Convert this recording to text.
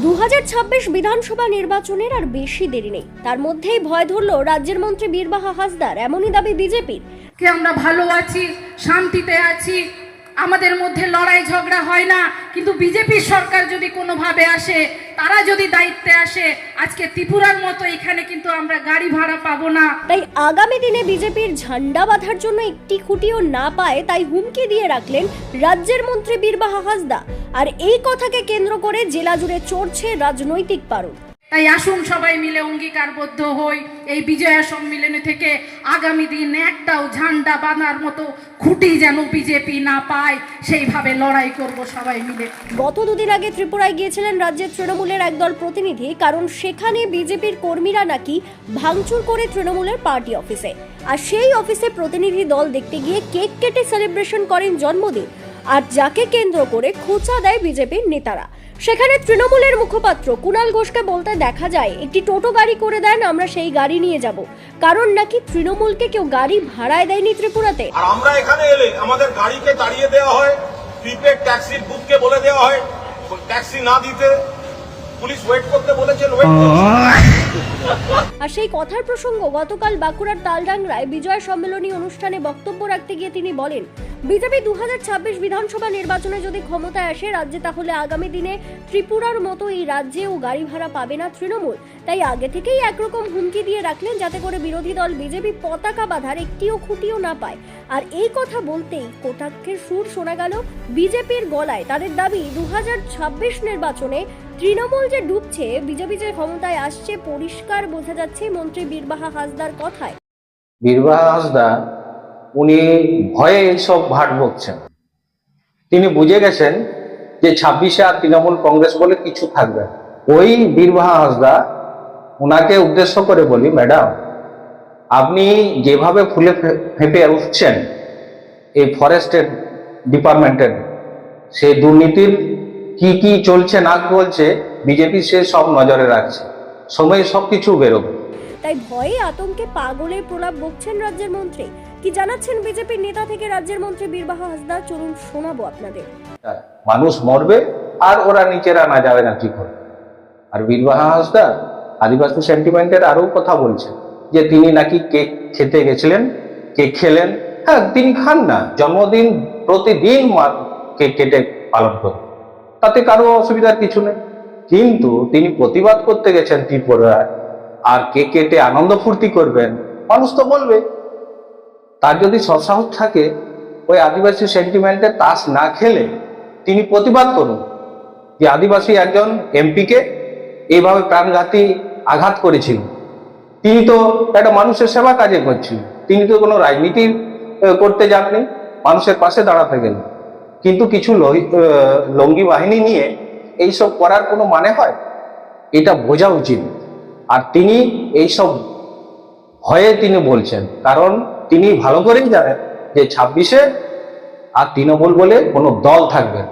দু হাজার ছাব্বিশ বিধানসভা নির্বাচনের আর বেশি দেরি নেই। তার মধ্যেই ভয় ধরল রাজ্যের মন্ত্রী বীরবাহা হাসদার। এমনই দাবি বিজেপির। কে আমরা ভালো আছি শান্তিতে আছি আমাদের মধ্যে লড়াই ঝগড়া হয় না, কিন্তু বিজেপির সরকার যদি কোনোভাবে আসে, তারা যদি দায়িত্বে আসে, আজকে ত্রিপুরার মতো এখানে কিন্তু আমরা গাড়ি ভাড়া পাবো না। তাই আগামী দিনে বিজেপির ঝান্ডা বাঁধার জন্য একটি খুঁটিও না পায়, তাই হুমকি দিয়ে রাখলেন রাজ্যের মন্ত্রী বীরবাহা হাসদা। আর এই কথাকে কেন্দ্র করে জেলা জুড়ে চড়ছে রাজনৈতিক পারদ। তাই আসুন সবাই মিলে অঙ্গীকারবদ্ধ হই। এই বিজয়া সম্মেলনে থেকে আগামী দিন একটাও ঝান্ডা বাঁধার মতো খুঁটি যেন বিজেপি না পায়, সেইভাবে লড়াই করব সবাই মিলে। গত দুদিন আগে ত্রিপুরায় গিয়েছিলেন রাজ্যের তৃণমূলের একদল প্রতিনিধি, কারণ সেখানে বিজেপির কর্মীরা নাকি ভাঙচুর করে তৃণমূলের পার্টি অফিসে। আর সেই অফিসে প্রতিনিধি দল দেখতে গিয়ে কেক কেটে সেলিব্রেশন করেন জন্মদিন। আর যাকে কেন্দ্র করে খোঁচা দেয় বিজেপির নেতারা। সেখানে তৃণমূলের মুখপাত্র কুণাল ঘোষকে বলতে দেখা যায় একটি টোটো গাড়ি করে দেন আমরা সেই গাড়ি নিয়ে যাব। কারণ নাকি তৃণমূলকে কেউ গাড়ি ভাড়ায় দেয়নি ত্রিপুরাতে? আর আমরা এখানে এলে আমাদের গাড়িকে তাড়িয়ে দেওয়া হয় প্রিপেড ট্যাক্সির বুথকে বলে দেওয়া হয় ট্যাক্সি না দিতে। পুলিশ ওয়েট করতে বলেছেন ওয়েট আর সেই কথার প্রসঙ্গ গতকাল বাঁকুড়ার তালডাংরায় বিজয় সম্মেলনী অনুষ্ঠানে বক্তব্য রাখতে গিয়ে তিনি বলেন বিজেপি দুহাজার ছাব্বিশ বিধানসভা নির্বাচনে যদি ক্ষমতায় আসে রাজ্যে, তাহলে আগামী দিনে ত্রিপুরার মতো এই রাজ্যেও গাড়ি ভাড়া পাবে না তৃণমূল। তাই আগে থেকেই একরকম হুমকি দিয়ে রাখলেন যাতে করে বিরোধী দল বিজেপি পতাকা বাঁধার একটিও খুঁটিও না পায়। আর এই কথা বলতেই কোটাক্ষের সুর শোনা গেল বিজেপির গলায়। তাদের দাবি দু হাজার ছাব্বিশ নির্বাচনে তৃণমূল যে ডুবছে, বিজেপি যে ক্ষমতায় আসছে, পরিষ্কার বোঝা যাচ্ছে মন্ত্রী বীরবাহা হাসদার কথায়। বীরবাহা হাসদা উনি ভয়ে এইসব ভাট বকছেন তিনি বুঝে গেছেন যে ছাব্বিশে আর তৃণমূল কংগ্রেস বলে কিছু থাকবে ওই বীরবাহা হাসদা ওনাকে উদ্দেশ্য করে বলি, ম্যাডাম, আপনি যেভাবে ফুলে ফেঁপে উঠছেন এই ফরেস্টের ডিপার্টমেন্টের, সে দুর্নীতির কি কি চলছে, না চলছে, বিজেপি সে সব নজরে রাখছে। সময়ে সব কিছু বেরোবে। তাই ভয়ে আতঙ্কে পাগলের প্রলাপ বকছেন রাজ্যের মন্ত্রী। কি জানাচ্ছেন বিজেপির নেতা থেকে রাজ্যের মন্ত্রী বীরবাহা হাসদা? চলুন শোনাবো আপনাদের। মানুষ মরবে আর ওরা নিচেরা না যাবে না কি করে আর বীরবাহা হাসদা আদিবাসী সেন্টিমেন্টের আরও কথা বলছে যে তিনি নাকি কেক খেতে গেছিলেন, কেক খেলেন। হ্যাঁ তিনি খান না, জন্মদিন প্রতিদিন কেক কেটে পালন করেন। তাতে কারও অসুবিধার কিছু নেই। কিন্তু তিনি প্রতিবাদ করতে গেছেন ত্রিপুরায়। আর কেক কেটে আনন্দ ফুর্তি করবেন। মানুষ তো বলবে তার যদি সৎসাহস থাকে, ওই আদিবাসী সেন্টিমেন্টে তাস না খেলে তিনি প্রতিবাদ করুন যে আদিবাসী একজন এমপিকে এইভাবে প্রাণঘাতী আঘাত করেছিল। তিনি তো একটা মানুষের সেবা কাজে করছিলেন তিনি তো কোনো রাজনীতি করতে যাননি, মানুষের পাশে দাঁড়াতে গেলেন কিন্তু কিছু লঙ্গি বাহিনী নিয়ে এইসব করার কোনো মানে হয়? এটা বোঝা উচিত। আর তিনি এইসব হয়ে তিনি বলছেন। কারণ তিনি ভালো করেই জানেন যে ছাব্বিশে আর তৃণমূল বলে কোনো দল থাকবে না।